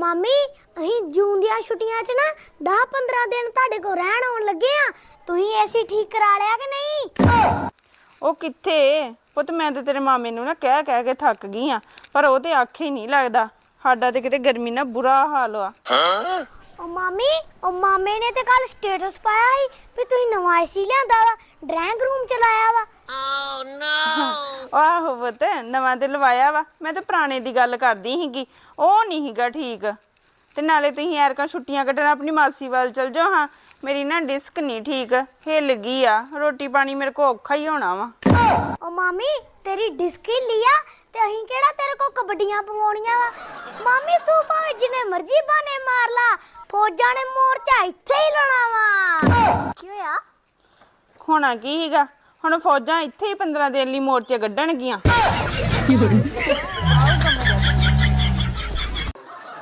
ਮਾਮੀ ਅਸੀਂ ਜੂਨ ਦੀਆਂ ਛੁੱਟੀਆਂ 'ਚ ਨਾ 10-15 ਦਿਨ ਤੁਹਾਡੇ ਕੋਲ ਰਹਿਣ ਆਉਣ ਲੱਗੇ ਆ ਤੁਸੀਂ ਏਸੀ ਠੀਕ ਕਰਾ ਲਿਆ ਕਿ ਨਹੀਂ? ਉਹ ਕਿੱਥੇ? ਪੁੱਤ ਮੈਂ ਤੇ ਤੇਰੇ ਮਾਮੇ ਨੂੰ ਨਾ ਕਹਿ ਕਹਿ ਕੇ ਥੱਕ ਗਈ ਆ ਪਰ ਉਹ ਤੇ ਆਖੇ ਹੀ ਨਹੀਂ ਲੱਗਦਾ। ਸਾਡਾ ਤੇ ਕਿਤੇ ਗਰਮੀ ਨਾਲ ਬੁਰਾ ਹਾਲ ਆ। ਉਹ ਮਾਮੀ ਉਹ ਮਾਮੇ ਨੇ ਤੇ ਕੱਲ ਸਟੇਟਸ ਪਾਇਆ ਸੀ ਵੀ ਤੁਸੀਂ ਨਵਾਂ ਏਸੀ ਲਿਆਂਦਾ ਵਾ ਡਰਾਇੰਗ ਰੂਮ ਚ ਲਾਇਆ ਵਾ। ਆਹੋ ਪੁੱਤ ਨਵਾਂ ਤੇ ਲਵਾਇਆ ਵਾ। ਮੈਂ ਤੇ ਪੁਰਾਣੇ ਦੀ ਗੱਲ ਕਰਦੀ ਸੀਗੀ। ਉਹ ਨਹੀਂ ਸੀਗਾ ਠੀਕ। ਤੇ ਨਾਲੇ ਤੁਸੀਂ ਐਰਕਾਂ ਛੁੱਟੀਆਂ ਕੱਟਣ ਆਪਣੀ ਮਾਸੀ ਵੱਲ ਚਲ ਜਾਓ ਹਾਂ। ਮੇਰੀ ਨਾ ਡਿਸਕ ਨਹੀਂ ਠੀਕ ਹਿੱਲ ਗਈ ਆ। ਰੋਟੀ ਪਾਣੀ ਮੇਰੇ ਕੋ ਔਖਾ ਹੀ ਹੋਣਾ ਵਾ। ਉਹ ਮਾਮੀ ਤੇਰੀ ਡਿਸਕ ਹੀ ਲਿਆ ਤੇ ਅਸੀਂ ਕਿਹੜਾ ਤੇਰੇ ਕੋ ਕਬੱਡੀਆਂ ਪਵਾਉਣੀਆਂ ਵਾ? ਮਾਮੀ ਤੂੰ ਭਾਵੇਂ ਜਿੰਨੇ ਮਰਜ਼ੀ ਬਾਨੇ ਮਾਰ ਲਾ ਫੌਜਾਂ ਨੇ ਮੋਰਚਾ ਇੱਥੇ ਹੀ ਲਾਉਣਾ ਵਾ। ਕੀ ਹੋਇਆ? ਹੋਣਾ ਕੀ ਸੀਗਾ? ਹੁਣ ਫੌਜਾਂ ਇੱਥੇ ਹੀ 15 ਦਿਨ ਲਈ ਮੋਰਚੇ ਕੱਢਣਗੀਆਂ।